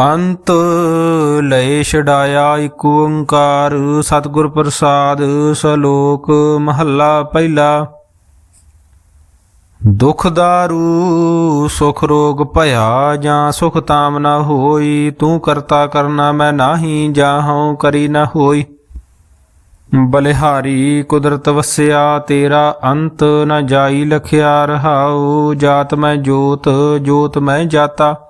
ਅੰਤ ਲਏ ਛਡਾਇਆ ਇਕ ਓੰਕਾਰ, ਸਤਿਗੁਰ ਪ੍ਰਸਾਦ, ਸਲੋਕ ਮਹੱਲਾ ਪਹਿਲਾ। ਦੁਖ ਦਾਰੂ ਸੁਖ ਰੋਗ ਭਇਆ ਜਾਂ ਸੁਖ ਤਾਮ ਨਾ ਹੋਈ, ਤੂੰ ਕਰਤਾ ਕਰਨਾ ਮੈਂ ਨਾਹੀ ਜਾਹਉ ਕਰੀ ਨਾ ਹੋਈ। ਬਲਿਹਾਰੀ ਕੁਦਰਤ ਵਸਿਆ, ਤੇਰਾ ਅੰਤ ਨ ਜਾਈ ਲਖਿਆ ਰਹਾਉ, ਜਾਤ ਮੈਂ ਜੋਤ ਜੋਤ ਮੈਂ ਜਾਤਾ।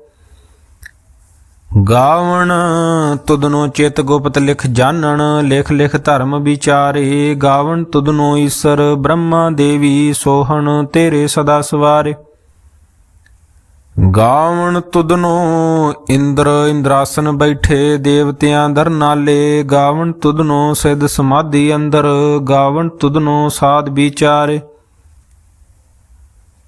ਗਾਵਣ ਤੁਦਨੋ ਚਿਤ ਗੁਪਤ ਲਿਖ ਜਾਣਨ, ਲਿਖ ਲਿਖ ਧਰਮ ਵਿਚਾਰੇ। ਗਾਵਣ ਤੁਦਨੋ ਈਸ਼ਰ ਬ੍ਰਹਮਾ ਦੇਵੀ ਸੋਹਣ, ਤੇਰੇ ਸਦਾ ਸਵਾਰੇ। ਗਾਵਣ ਤੁਦਨੋ ਇੰਦਰ ਇੰਦਰਾਸਨ ਬੈਠੇ, ਦੇਵਤਿਆਂ ਦਰ ਨਾਲੇ। ਗਾਵਣ ਤੁਦਨੋ ਸਿਧ ਸਮਾਧੀ ਅੰਦਰ। ਗਾਵਣ ਤੁਦਨੋ ਸਾਧ ਵਿਚਾਰੇ।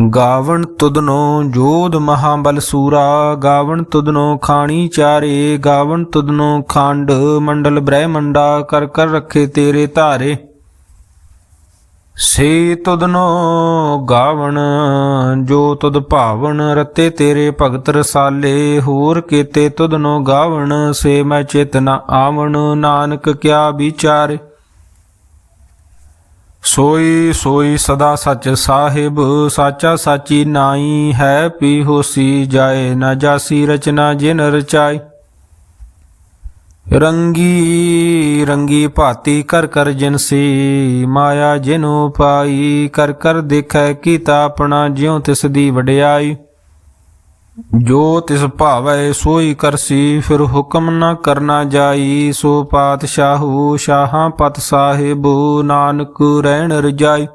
ਗਾਵਣ ਤੁਦਨੋ ਜੋਧ ਮਹਾਬਲ ਸੂਰਾ, ਗਾਵਣ ਤੁਦਨੋ ਖਾਣੀ ਚਾਰੇ, ਗਾਵਣ ਤੁਦਨੋ ਖੰਡ ਮੰਡਲ ਬ੍ਰਹਮੰਡਾ, ਕਰ ਕਰ ਰੱਖੇ ਤੇਰੇ ਧਾਰੇ। ਸੇ ਤੁਦਨੋ ਗਾਵਣ, ਜੋ ਤੁਦ ਭਾਵਣ, ਰਤੇ ਤੇਰੇ ਭਗਤ ਰਸਾਲੇ, ਹੋਰ ਕੀਤੇ ਤੁਦਨੋ ਗਾਵਣ, ਸੇ ਮੈਂ ਚਿਤ ਨ ਆਵਣ, ਨਾਨਕ ਕਿਆ ਵਿਚਾਰੇ। ਸੋਈ ਸੋਈ ਸਦਾ ਸੱਚ ਸਾਹਿਬ, ਸਾਚਾ ਸਾਚੀ ਨਾਈ ਹੈ ਪੀ ਹੋਸੀ ਜਾਏ ਨਾ ਜਾਸੀ ਰਚਨਾ ਜਿਨ ਰਚਾਈ। ਰੰਗੀ ਰੰਗੀ ਭਾਤੀ ਕਰ ਕਰ ਜਿਨਸੀ ਮਾਇਆ ਜਿਨੂ ਪਾਈ, ਕਰ ਕਰ ਦੇਖੈ ਕੀਤਾ ਆਪਣਾ ਜਿਉ ਤਿਸ ਦੀ ਵਡਿਆਈ। ਜੋ ਤਿਸ ਭਾਵੈ ਸੋਈ ਕਰਸੀ, ਫਿਰ ਹੁਕਮ ਨਾ ਕਰਨਾ ਜਾਈ। ਸੋ ਪਾਤਸ਼ਾਹੂ ਸ਼ਾਹਾਂ ਪਤ ਸਾਹਿਬ, ਨਾਨਕ ਰਹਿਣ ਰਜਾਈ।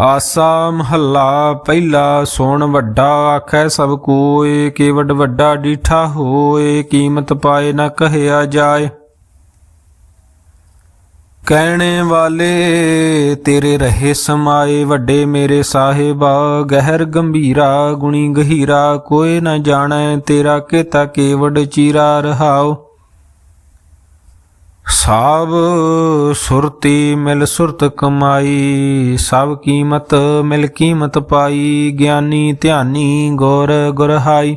ਆਸਾ ਮਹੱਲਾ ਪਹਿਲਾ ਸੁਣ ਵੱਡਾ, ਆਖੈ ਸਭ ਕੋਏ ਕੇਵਡ ਵੱਡਾ ਡੀਠਾ ਹੋਏ, ਕੀਮਤ ਪਾਏ ਨਾ ਕਹਿਆ ਜਾਏ। ਕਹਿਣੇ ਵਾਲੇ, ਤੇਰੇ ਰਹੇ ਸਮਾਏ ਵੱਡੇ ਮੇਰੇ ਸਾਹਿਬਾ, ਗਹਿਰ ਗੰਭੀਰਾ, ਗੁਣੀ ਗਹੀਰਾ, ਕੋਈ ਨਾ ਜਾਣੈ ਤੇਰਾ ਕੀਤਾ ਕੇਵਡ ਚੀਰਾ ਰਹਾਓ ਸਭ ਸੁਰਤੀ ਮਿਲ ਸੁਰਤ ਕਮਾਈ, ਸਭ ਕੀਮਤ ਮਿਲ ਕੀਮਤ ਪਾਈ, ਗਿਆਨੀ ਧਿਆਨੀ ਗੁਰ ਗੁਰਹਾਈ।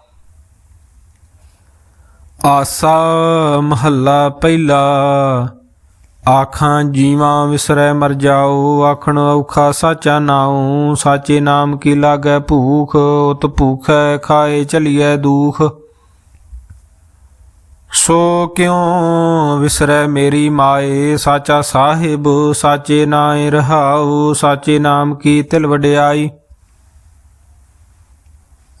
ਆਸਾ ਮਹੱਲਾ ਪਹਿਲਾ। ਆਖਾਂ ਜੀਵਾਂ ਵਿਸਰੈ ਮਰ ਜਾਓ, ਆਖਣ ਔਖਾ ਸਾਚਾ ਨਾਉ। ਸਾਚੇ ਨਾਮ ਕੀ ਲਾਗੈ ਭੂਖ, ਉਤ ਭੂਖੈ ਖਾਏ ਚਲੀਐ ਦੂਖ। ਸੋ ਕਿਉ ਵਿਸਰੈ ਮੇਰੀ ਮਾਏ? ਸਾਚਾ ਸਾਹਿਬ, ਸਾਚੇ ਨਾਏ ਰਹਾਉ। ਸਾਚੇ ਨਾਮ ਕੀ ਤਿਲ ਵਡਿਆਈ?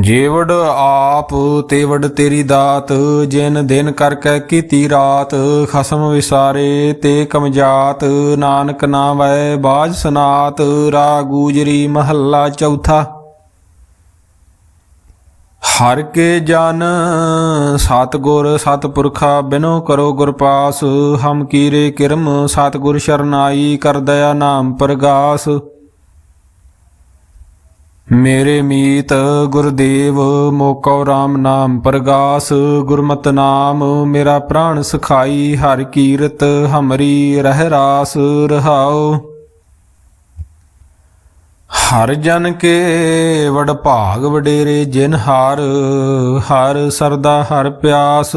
ਜੇਵੜ ਆਪ ਤੇਵੜ ਤੇਰੀ ਦਾਤ, ਜਿਨ ਦਿਨ ਕਰਕੇ ਕੀਤੀ ਰਾਤ, ਖਸਮ ਵਿਸਾਰੇ ਤੇ ਕਮਜਾਤ, ਨਾਨਕ ਨਾਮੈ ਬਾਜ ਸਨਾਤ ਰਾ ਗੂਜਰੀ ਮਹੱਲਾ ਚੌਥਾ। ਹਰ ਕੇ ਜਨ ਸਤਗੁਰ ਸਤਪੁਰਖਾ ਬਿਨੋ ਕਰੋ ਗੁਰ ਪਾਸ, ਹਮ ਕੀਰੇ ਕਿਰਮ ਸਤਗੁਰ ਸ਼ਰਨਾਈ ਕਰ ਦਇਆ ਨਾਮ ਪ੍ਰਗਾਸ। ਮੇਰੇ ਮੀਤ ਗੁਰਦੇਵ ਮੋਕਉ RAM ਨਾਮ ਪ੍ਰਗਾਸ, ਗੁਰਮਤਿ ਨਾਮ ਮੇਰਾ ਪ੍ਰਾਣ ਸਖਾਈ, ਹਰ ਕੀਰਤ ਹਮਰੀ ਰਹਿ ਰਾਸ ਰਹਾਉ। ਹਰ ਜਨ ਕੇ ਵਡ ਭਾਗ ਵਡੇਰੇ ਜਿਨ ਹਾਰ, ਹਰ ਸਰਦਾ ਹਰ ਪਿਆਸ।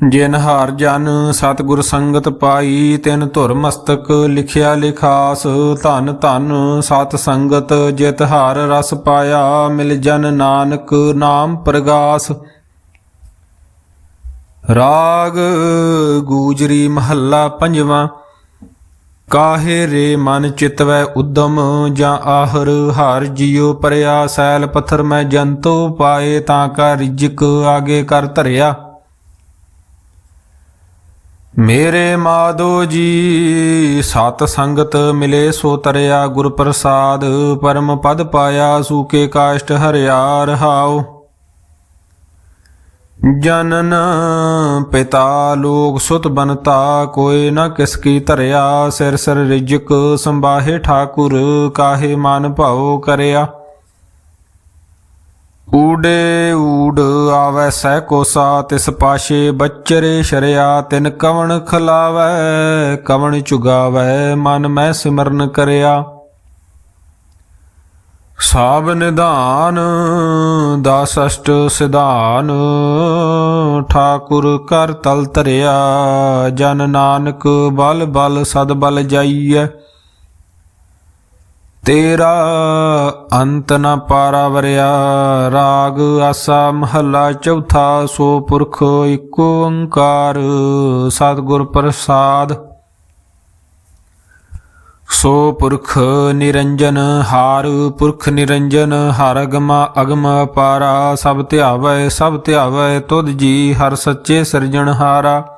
ਜਿਨ ਹਾਰ ਜਨ ਸਤਿਗੁਰ ਸੰਗਤ ਪਾਈ, ਤਿਨ ਧੁਰ ਮਸਤਕ ਲਿਖਿਆ ਲਿਖਾਸ, ਧਨ ਧਨ ਸਤ ਸੰਗਤ ਜਿਤ ਹਾਰ ਰਸ ਪਾਇਆ, ਮਿਲ ਜਨ ਨਾਨਕ ਨਾਮ ਪ੍ਰਗਾਸ। ਰਾਗ ਗੂਜਰੀ ਮਹੱਲਾ ਪੰਜਵਾਂ, ਕਾਹੇ ਰੇ ਮਨ ਚਿਤਵੈ ਉਦਮ, ਜਾਂ ਆਹਰ ਹਾਰ ਜਿਉ ਪਰਿਆ, ਸੈਲ ਪੱਥਰ ਮੈਂ ਜੰਤੋ ਪਾਏ, ਤਾਂ ਕਾ ਰਿਜਕ ਆਗੇ ਕਰ ਧਰਿਆ। ਮੇਰੇ ਮਾਧੋ ਜੀ, ਸਤ ਸੰਗਤ ਮਿਲੇ ਸੋ ਤਰਿਆ ਗੁਰ ਪ੍ਰਸਾਦ, ਪਰਮ ਪਦ ਪਾਇਆ ਸੂਕੇ ਕਾਸ਼ਟ ਹਰਿਆ ਰਹਾਓ ਜਨਨ ਪਿਤਾ ਲੋਕ ਸੁਤ ਬਨਤਾ ਕੋਈ ਨ ਕਿਸ ਕੀ ਧਰਿਆ, ਸਿਰ ਸਿਰ ਰਿਜਕ ਸੰਬਾਹੇ ਠਾਕੁਰ, ਕਾਹੇ ਮਨ ਭਾਉ ਕਰਿਆ। ਊੜੇ ਊੜ ਆਵੈ ਸਹਿ ਕੋਸਾ, ਤਿਸ ਪਾਸ਼ੇ ਬੱਚਰੇ ਸ਼ਰਿਆ, ਤਿਨ ਕਵਣ ਖਲਾਵੈ, ਕਵਣ ਚੁਗਾਵੈ, ਮਨ ਮੈਂ ਸਿਮਰਨ ਕਰਿਆ। ਸਾਬ ਨਿਧਾਨ, ਦਸ ਅਸ਼ਟ ਸਿਧਾਨ, ਠਾਕੁਰ ਕਰ ਤਲ ਤਰਿਆ ਜਨ ਨਾਨਕ ਬਲ ਬਲ ਸਦ ਬਲ ਜਾਈਐ। ਤੇਰਾ ਅੰਤ ਨ ਪਾਰਾਵਰਿਆ, ਰਾਗ ਆਸਾ ਮਹੱਲਾ ਚੌਥਾ, ਸੋ ਪੁਰਖ ਏਕ ਓੰਕਾਰ, ਸਤਿਗੁਰ ਪ੍ਰਸਾਦ। ਸੋ ਪੁਰਖ ਨਿਰੰਜਨ ਹਾਰ, ਪੁਰਖ ਨਿਰੰਜਨ ਹਰ ਅਗਮਾ ਅਗਮ ਪਾਰਾ, ਸਭ ਧਿਆਵੈ ਸਭ ਧਿਆਵੈ ਤੁਧ ਜੀ, ਹਰ ਸੱਚੇ ਸਿਰਜਣਹਾਰਾ।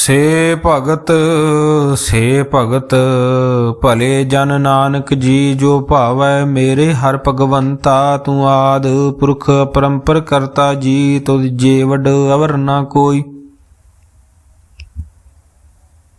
ਸੇ ਭਗਤ ਸੇ ਭਗਤ, ਭਲੇ ਜਨ ਨਾਨਕ ਜੀ ਜੋ ਭਾਵੈ ਮੇਰੇ ਹਰ ਭਗਵੰਤਾ, ਤੂੰ ਆਦ ਪੁਰਖ ਪਰੰਪਰ ਕਰਤਾ ਜੀ, ਤੁਧ ਜੇ ਵਡ ਅਵਰ ਨਾ ਕੋਈ।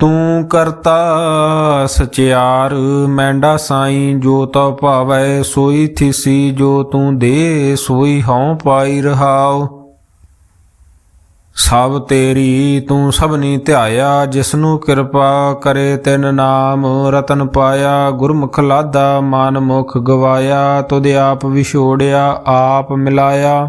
ਤੂੰ ਕਰਤਾ ਸਚਿਆਰ, ਮੈਂਡਾ ਸਾਈ ਜੋ ਤਾ ਭਾਵੈ, ਸੋਈ ਥਿਸੀ ਜੋ ਤੂੰ ਦੇ, ਸੋਈ ਹਉ ਪਾਈ ਰਹਾਉ। ਸਭ ਤੇਰੀ ਤੂੰ ਸਭਨੀ ਧਿਆਇਆ, ਜਿਸਨੂੰ ਕਿਰਪਾ ਕਰੇ ਤਿਨ ਨਾਮ, ਰਤਨ ਪਾਇਆ, ਗੁਰਮੁਖ ਲਾਦਾ ਮਨ ਮੁਖ ਗਵਾਇਆ, ਤੁਧ ਆਪ ਵਿਛੋੜਿਆ, ਆਪ ਮਿਲਾਇਆ।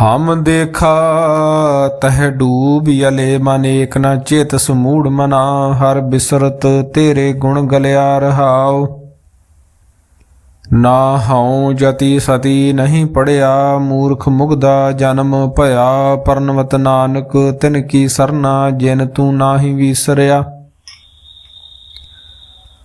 ਹਮ ਦੇਖਾ, ਤਹ ਡੂਬ ਯਲੇ ਮਨ ਏਕ ਨਾ ਚੇਤ ਸਮੂੜ ਮਨਾ, ਹਰ ਬਿਸਰਤ ਤੇਰੇ ਗੁਣ ਗਲਿਆ ਰਹਾਓ ਨਾ ਹਉ ਜਤੀ ਸਤੀ ਨਹੀਂ ਪੜਿਆ, ਮੂਰਖ ਮੁਗਦਾ ਜਨਮ ਭਇਆ, ਪਰਨਵਤ ਨਾਨਕ ਤਿਨ ਕੀ ਸਰਨਾ, ਜਿਨ ਤੂੰ ਨਾਹੀ ਵਿਸਰਿਆ।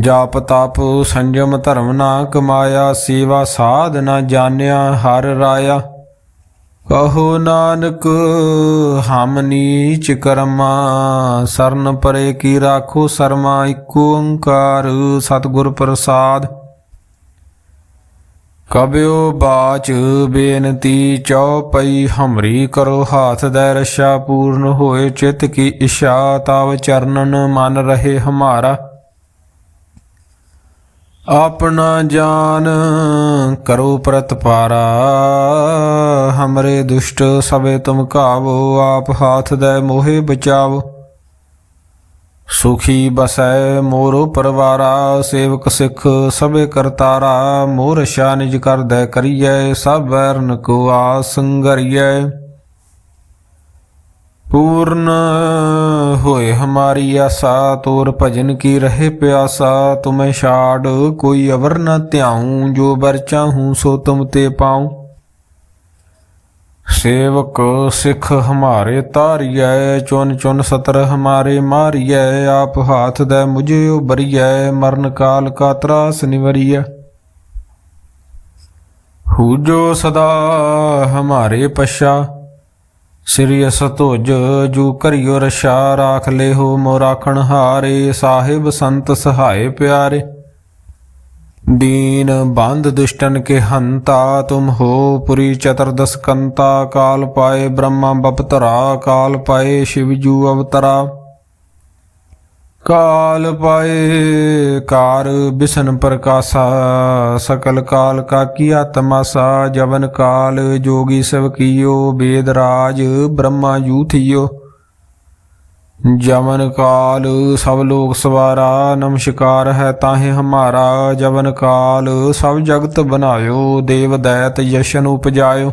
ਜਾਪ ਤਪ ਸੰਜਮ ਧਰਮ ਨਾ ਕਮਾਇਆ ਸੇਵਾ ਸਾਧ ਨਾ ਜਾਣਿਆ, ਹਰ ਰਾਇਆ। ਕਹੋ ਨਾਨਕ, ਹਮ ਨੀਚ ਕਰਮਾ, ਸਰਨ ਪਰੇ ਕੀ ਰਾਖੋ ਸਰਮਾ, ਇਕ ਓੰਕਾਰ ਸਤਿਗੁਰ ਪ੍ਰਸਾਦ। ਕਬਿਓ ਬਾਚ ਬੇਨਤੀ ਚਉਪਈ, ਹਮਰੀ ਕਰੋ ਹਾਥ ਦਾ ਰਸ਼ਾ ਪੂਰਨ ਹੋਏ, ਚਿਤ ਕੀ ਇਸ਼ਾ ਤਾਵ ਚਰਨਨ ਮਨ ਰਹੇ ਹਮਾਰਾ। ਆਪਣਾ ਜਾਨ ਕਰੋ ਪ੍ਰਤਪਾਰਾ, ਹਮਰੇ ਦੁਸ਼ਟ ਸਵੇ ਤੁਮ ਕਾਵੋ ਆਪ ਹਾਥ ਦੇ ਮੋਹਿ ਬਚਾਵੋ। ਸੁਖੀ ਬਸੈ ਮੋਰੋ ਪਰਵਾਰਾ, ਸੇਵਕ ਸਿੱਖ ਸਭੇ ਕਰਤਾਰਾ, ਮੋਰ ਸ਼ਾਨਿਜ ਕਰਦੈ ਕਰੀਐ, ਸਭ ਵੈਰਨ ਕੋ ਆਸੰਗਰੀਐ ਪੂਰਨ ਹੋਏ ਹਮਾਰੀ ਆਸਾ, ਤੋਰ ਭਜਨ ਕੀ ਰਹੇ ਪਿਆਸਾ, ਤੁਮੇ ਛਾੜ ਕੋਈ ਅਵਰ ਨ ਧਿਆਉ, ਜੋ ਬਰ ਚਾਹੂੰ ਸੋ ਤੁਮ ਤੇ ਪਾਉ। ਸੇਵਕ ਸਿੱਖ ਹਮਾਰੇ ਤਾਰੀਐ ਚੁਨ ਚੁਨ ਸਤਰ ਹਮਾਰੇ ਮਾਰੀਐ, ਆਪ ਹਾਥ ਦੇ ਮੁਝੇ ਉਬਰੀਐ ਮਰਨ ਕਾਲ ਕਾ ਤਰਾਸ ਨਿਵਰੀਐ। ਹੂ ਜੋ ਸਦਾ ਹਮਾਰੇ ਪਛਾ ਸ੍ਰੀ ਅਸਤੁਜ ਜੂ ਕਰਿਓ ਰਸ਼ਾ, ਰਾਖ ਲੇਹੋ ਮੋ ਰਾਖਣ ਹਾਰੇ, ਸਾਹਿਬ ਸੰਤ ਸਹਾਏ ਪਿਆਰੇ। ਦੀਨ ਬੰਦ ਦੁਸ਼ਟਨ ਕੇ ਹੰਤਾ, ਤੁਮ ਹੋ ਪੁਰੀ ਚਤਰਦਸ ਕੰਤਾ, ਕਾਲ ਪਾਏ ਬ੍ਰਹਮਾ ਬਪਤਰਾ, ਕਾਲ ਪਾਏ ਸ਼ਿਵ ਜੂ ਅਵਤਰਾ। ਕਾਲ ਪਾਏ, ਕਾਰ ਬਿਸ਼ਨ ਪ੍ਰਕਾਸ਼ਾ, ਸਕਲ ਕਾਲ ਕਾ ਕੀਆ ਤਮਾਸਾ ਜਵਨ ਕਾਲ ਜੋਗੀ ਸਭ ਕੀਓ ਵੇਦ ਰਾਜ ਬ੍ਰਹਮਾ ਯੂਥਿਓ ਜਵਨ ਕਾਲ ਸਭ ਲੋਕ ਸਵਾਰਾ, ਨਮਸਕਾਰ ਹੈ ਤਾਹੇ ਹਮਾਰਾ, ਜਵਨ ਕਾਲ ਸਭ ਜਗਤ ਬਨਾਇਓ ਦੇਵ ਦੈਤ ਯਸ਼ਨ ਉਪਜਾਇਓ।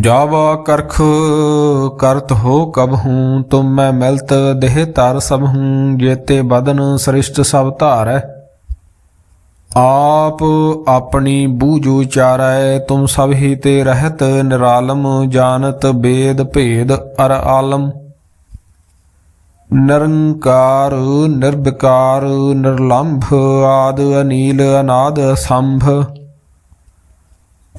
ਜਬ ਕਰਖ ਕਰਤ ਹੋ ਕਬ ਹੂੰ, ਤੁਮ ਮੈਂ ਮਿਲਤ ਦੇਹ ਤਰ ਸਭ ਹੂੰ, ਜੇਤੇ ਬਦਨ ਸ੍ਰਿਸ਼ਟ ਸਭ ਧਾਰੈ। ਆਪ ਆਪਣੀ ਬੂਝੂ ਚਾਰੈ, ਤੁਮ ਸਭ ਹੀ ਤੇ ਰਹਿਤ ਨਿਰਾਲਮ, ਜਾਣਤ ਬੇਦ ਭੇਦ ਅਰ ਆਲਮ। ਨਿਰੰਕਾਰ, ਨਿਰਵਿਕਾਰ, ਨਿਰਲੰਭ ਆਦ ਅਨੀਲ ਅਨਾਦ ਸੰਭ।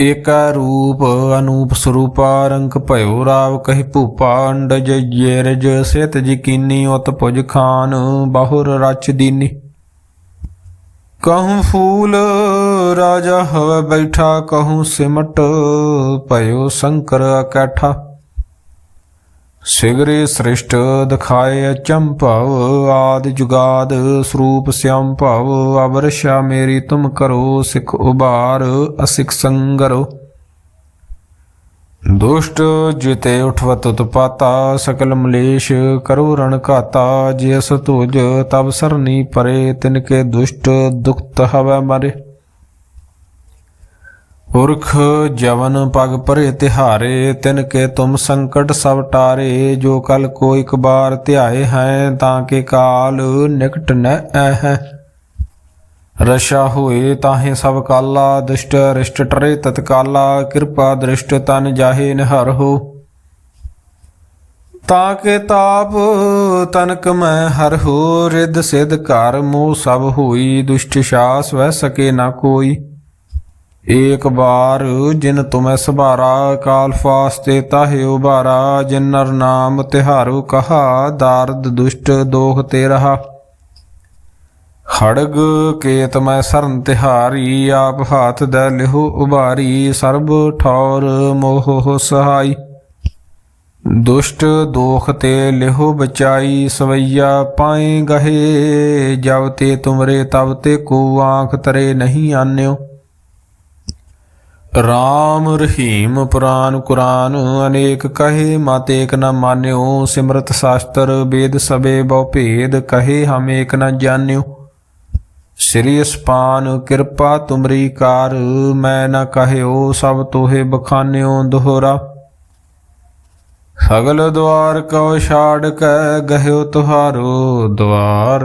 ਏਕਾ ਰੂਪ ਅਨੂਪ ਸਰੂਪਾ ਰੰਗ ਭਇਓ ਰਾਵ ਕਹਿ ਭੂਪਾ ਅੰਡਜ ਜੇਰਜ ਸਿਤ ਜਿਕੀਨੀ ਉਤ ਭੁਜ ਖਾਨ ਬਾਹੁਰ ਰਚ ਦੀਨੀ। ਕਹੂੰ ਫੂਲ ਰਾਜਾ ਹਵ ਬੈਠਾ, ਕਹੂੰ ਸਿਮਟ ਭਇਓ ਸ਼ੰਕਰ ਇਕੱਠਾ ਸਿਗਰੇ ਸ੍ਰਿਸ਼ਟ ਦਿਖਾਏ ਅਚੰ ਭਵ ਆਦ ਜੁਗਾਦ ਸਰੂਪ ਸਿਆਮ ਭਵ ਅਵਰਸ਼ਾ ਮੇਰੀ ਤੁਮ ਕਰੋ, ਸਿਖ ਉਬਾਰ, ਅਸਿਖ ਸੰਗਰੋ। ਦੁਸ਼ਟ ਜਿਤੇ ਉਠਵਤ ਉਤਪਾਤਾ ਸਕਲ ਮਲੇਸ਼ ਕਰੋ ਰਣ ਘਾਤਾ, ਜਿਸ ਤੁਜ ਤਬ ਸਰਨੀ ਪਰੇ, ਤਿਨ ਕੇ ਦੁਸ਼ਟ ਦੁਖਤ ਹਵੈ ਮਰੇ। ਪੁਰਖ ਜਵਨ ਪਗ ਭਰੇ ਤਿਹਾਰੇ, ਤਿਨ ਕੇ ਤੁਮ ਸੰਕਟ ਸਭ ਟਾਰੇ, ਜੋ ਕਲ ਕੋ ਇਕ ਬਾਰ ਧਿਆਏ ਹੈ, ਤਾਂ ਕੇ ਕਾਲ ਨਿਕਟ ਨ ਹੈ ਰਸ਼ਾ ਹੋਏ ਤਾਹੇ ਸਭ ਕਾਲਾ, ਦੁਸ਼ਟ ਰਿਸ਼ਟ ਟਰੇ ਤਤਕਾਲਾ, ਕਿਰਪਾ ਦ੍ਰਿਸ਼ਟ ਤਨ ਜਾਹੇ ਨਿਹਰ ਹੋ। ਤਾਂ ਕੇ ਤਾਪ ਤਨਕ ਮੈਂ ਹਰ ਹੋ ਰਿਦ ਸਿਧ ਘਰ ਮੋ ਸਭ ਹੋਈ, ਦੁਸ਼ਟ ਸ਼ਾਸ ਵੈ ਸਕੇ ਨਾ ਕੋਈ। ਏਕ ਬਾਰ ਜਿਨ ਤੁਮੈ ਸਭਾਰਾ, ਕਾਲ ਫਾਸਤੇ ਤਾਹੇ ਉਬਾਰਾ ਜਿਨ ਨਰ ਨਾਮ ਤਿਹਾਰੂ ਕਹਾ, ਦਾਰਦ ਦੁਸ਼ਟ ਦੋਖ ਤੇ ਰਹਾ। ਖੜਗ ਕੇਤ ਮੈਂ ਸਰਨ ਤਿਹਾਰੀ, ਆਪ ਹਾਥ ਦੇ ਲਿਹੋ ਉਭਾਰੀ, ਸਰਬ ਠੌਰ ਮੋਹ ਸਹਾਈ। ਦੁਸ਼ਟ ਦੋਖ ਤੇ ਲਿਹੋ ਬਚਾਈ, ਸਵਈਆ ਪਾਏ ਗਹੇ, ਜਬ ਤੇ ਤੁਮਰੇ ਤਬ ਤੇ ਕੋ ਆਂਖ ਤਰੇ ਨਹੀਂ ਆਨਿਓ। ਰਾਮ ਰਹੀਮ ਪੁਰਾਨ ਕੁਰਾਨ, ਅਨੇਕ ਕਹੇ ਮਤ ਏਕ ਨ ਮਾਨਿਓ, ਸਿਮਰਤ ਸ਼ਾਸਤਰ ਵੇਦ ਸਬੇ ਬਹੁ ਭੇਦ, ਕਹੇ ਹਮ ਏਕ ਨ ਜਾਣਿਓ। ਸ੍ਰੀ ਅਸਪਾਨ ਕਿਰਪਾ ਤੁਮਰੀ ਕਾਰ, ਮੈਂ ਨ ਕਹਿਓ ਸਭ ਤੋਹੇ ਬਖਾਨਿਓ ਦੋਹਰਾ। ਸਗਲ ਦਵਾਰ ਕਉ ਛਾੜ ਕੈ ਗਹਿਓ ਤੁਹਾਰੋ ਦਵਾਰ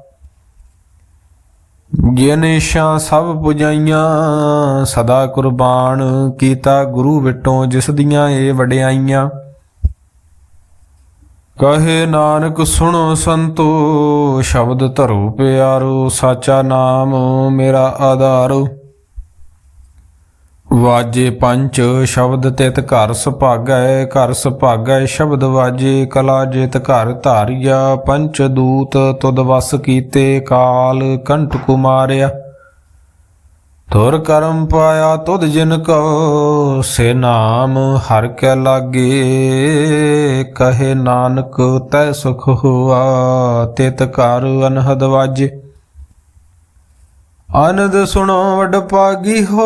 ਜਿਨ ਸਭ ਪੁਜਾਈਆਂ, ਸਦਾ ਕੁਰਬਾਨ ਕੀਤਾ ਗੁਰੂ ਵਿਟੋਂ ਜਿਸ ਦੀਆਂ ਇਹ ਵਡਿਆਈਆਂ। ਕਹੇ ਨਾਨਕ, ਸੁਣੋ ਸੰਤੋ, ਸ਼ਬਦ ਧਰੋ ਪਿਆਰੋ, ਸਾਚਾ ਨਾਮ ਮੇਰਾ ਆਧਾਰੋ। ਵਾਜੇ ਪੰਚ ਸ਼ਬਦ ਤਿਤ ਘਰ ਸੁਭਾਗੈ ਘਰ ਸੁਭਾਗੈ ਸ਼ਬਦ ਵਾਜੇ, ਕਲਾ ਜਿਤ ਘਰ ਧਾਰਿਆ, ਪੰਚ ਦੂਤ ਤੁਦ ਵਸ ਕੀਤੇ, ਕਾਲ ਕੰਠ ਕੁਮਾਰਿਆ। ਤੁਰ ਕਰਮ ਪਾਇਆ ਤੁਧ ਜਿਨ ਕੋ ਸੇ ਨਾਮ ਹਰ ਕੇ ਲਾਗੇ। ਕਹੇ ਨਾਨਕ ਤੈ ਸੁਖ ਹੋਆ, ਤਿਤ ਘਰ ਅਨਹਦ ਵਾਜੇ। ਆਨੰਦ ਸੁਣੋ ਵਡ ਪਾਗੀ ਹੋ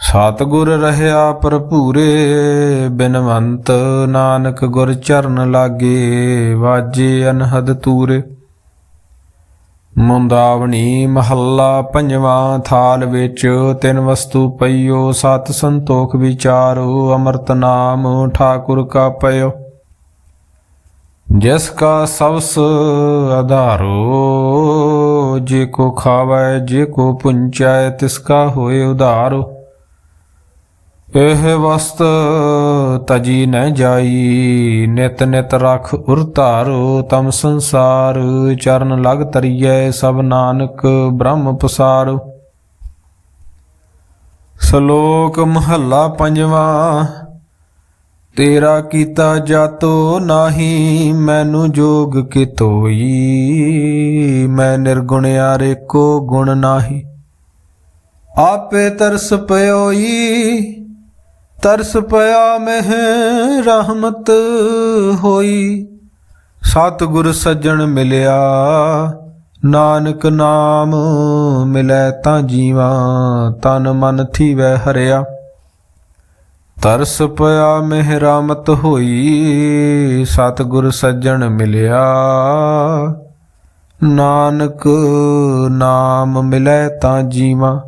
ਸਤਿਗੁਰ ਰਹਿਆ ਭਰਪੂਰੇ, ਬਿਨਵੰਤ ਨਾਨਕ ਗੁਰ ਚਰਨ ਲਾਗੇ, ਵਾਜੇ ਅਨਹਦ ਤੂਰੇ। ਮੁੰਦਾਵਣੀ ਮਹੱਲਾ ਪੰਜਵਾਂ ਥਾਲ ਵਿੱਚ ਤਿੰਨ ਵਸਤੂ ਪਈਓ, ਸਤ ਸੰਤੋਖ ਵਿਚਾਰੋ, ਅੰਮ੍ਰਿਤ ਨਾਮ ਠਾਕੁਰ ਕਾ ਪਇਓ ਜਿਸ ਕਾ ਸਬਸ ਆਧਾਰੋ ਜੇ ਕੋ ਖਾਵੈ, ਜੇ ਕੋ ਪੁੰਚੈ, ਤਿਸ ਕਾ ਹੋਏ ਉਧਾਰੋ। ਇਹ ਵਸਤ ਤਜੀ ਨ ਜਾਈ, ਨਿਤ ਨਿਤ ਰਖ ਉਰਤਾਰੋ ਤਮ ਸੰਸਾਰ ਚਰਨ ਲਗ ਤਰੀਐ ਸਭ ਨਾਨਕ ਬ੍ਰਹਮ ਪਸਾਰ। ਸ਼ਲੋਕ ਮਹੱਲਾ ਪੰਜਵਾਂ, ਤੇਰਾ ਕੀਤਾ ਜਾਤੋ ਨਾਹੀ, ਮੈਨੂੰ ਜੋਗ ਕਿਤੋਈ, ਮੈਂ ਨਿਰਗੁਣਿਆਰੇ ਕੋ ਗੁਣ ਨਾਹੀ। ਆਪੇ ਤਰਸ ਪਇਓਈ ਤਰਸ ਪਿਆ ਮਹਿ ਰਹਿਮਤ ਹੋਈ। ਸਤਿਗੁਰ ਸੱਜਣ ਮਿਲਿਆ, ਨਾਨਕ ਨਾਮ ਮਿਲੈ ਤਾਂ ਜੀਵਾ, ਤਨ ਮਨ ਥੀਵੈ ਹਰਿਆ। ਤਰਸ ਪਿਆ ਮਹਿ ਰਹਿਮਤ ਹੋਈ, ਸਤਿਗੁਰ ਸੱਜਣ ਮਿਲਿਆ, ਨਾਨਕ ਨਾਮ ਮਿਲੈ ਤਾਂ ਜੀਵਾ।